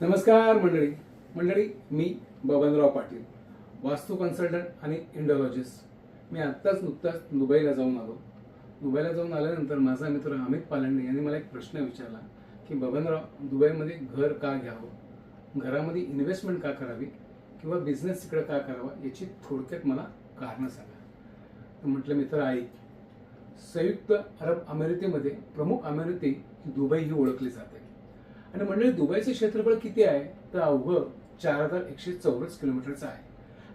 नमस्कार मंडळी. मंडळी मी बबनराव पाटील वास्तू कन्सल्टंट आणि इंडॉलॉजिस्ट. मी आत्ताच नुकताच दुबईला जाऊन आलो. दुबईला जाऊन आल्यानंतर माझा मित्र अमित पालंडे यांनी मला एक प्रश्न विचारला की बबनराव दुबईमध्ये घर का घ्यावं? घरामध्ये इन्व्हेस्टमेंट का करावी? किंवा बिझनेस तिकडे का करावा? याची थोडक्यात मला कारणं सांगा. तर म्हटलं मित्र ऐक. संयुक्त अरब अमेरिकेमध्ये प्रमुख अमेरिके दुबई ही ओळखली जाते. आणि मंडळी दुबईचे क्षेत्रफळ किती आहे? तर अवघं चार हजार एकशे चौरस किलोमीटरचं आहे.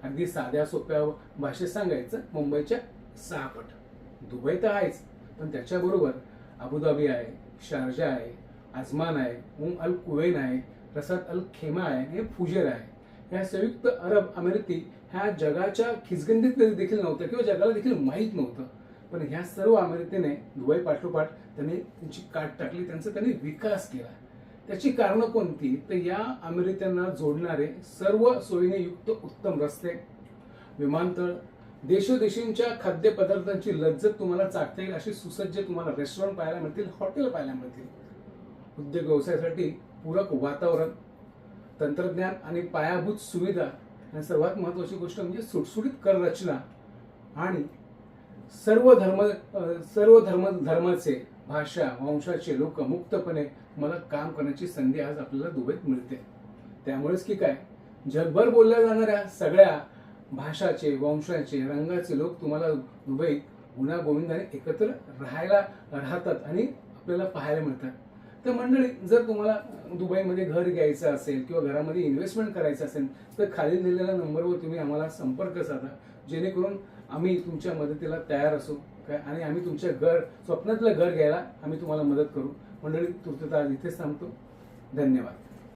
अगदी साध्या सोप्या भाषेत सांगायचं मुंबईच्या सहा पट. दुबई तर आहेच पण त्याच्याबरोबर अबुधाबी आहे शारजा आहे अजमान आहे उम अल कुवेन आहे रसाद अल खेमा आहे हे फुजेर आहे. ह्या संयुक्त अरब अमेरिकी ह्या जगाच्या खिचगंडीत देखील नव्हत्या किंवा जगाला देखील माहीत नव्हतं. पण ह्या सर्व अमेरिकेने दुबई पाठोपाठ त्यांनी त्यांची काट टाकली त्यांचा त्यांनी विकास केला. त्याची कारणं कोणती? तर या अमेरिकेंना जोडणारे सर्व सोयीने युक्त उत्तम रस्ते विमानतळ देशोदेशींच्या खाद्यपदार्थांची लज्जत तुम्हाला चाकता येईल अशी सुसज्ज तुम्हाला रेस्टॉरंट पाहायला मिळतील हॉटेल पाहायला मिळतील. उद्योग व्यवसायासाठी पूरक वातावरण तंत्रज्ञान आणि पायाभूत सुविधा आणि सर्वात महत्त्वाची गोष्ट म्हणजे सुटसुटीत कर रचना आणि सर्व धर्म सर्व धर्म धर्माचे भाषा वंशाचे लोक मुक्तपणे मला काम करण्याची संधी आज आपल्याला दुबईत मिळते. त्यामुळेच की काय? जगभर बोलल्या जाणाऱ्या सगळ्या भाषाचे वंशाचे रंगाचे लोक तुम्हाला दुबईत गुन्हा गोविंदाने एकत्र राहायला राहतात आणि आपल्याला पाहायला मिळतात. तर मंडळी जर तुम्हाला दुबईमध्ये घर घ्यायचं असेल किंवा घरामध्ये इन्व्हेस्टमेंट करायचं असेल तर खाली दिलेल्या नंबरवर तुम्ही आम्हाला संपर्क साधा. जेणेकरून आम्ही तुमच्या मदतीला तयार असू. काय? आणि आम्ही तुमच्या घर स्वप्नातलं घर घ्यायला आम्ही तुम्हाला मदत करू. मंडळी तुर्तता इथेच थांबतो. धन्यवाद.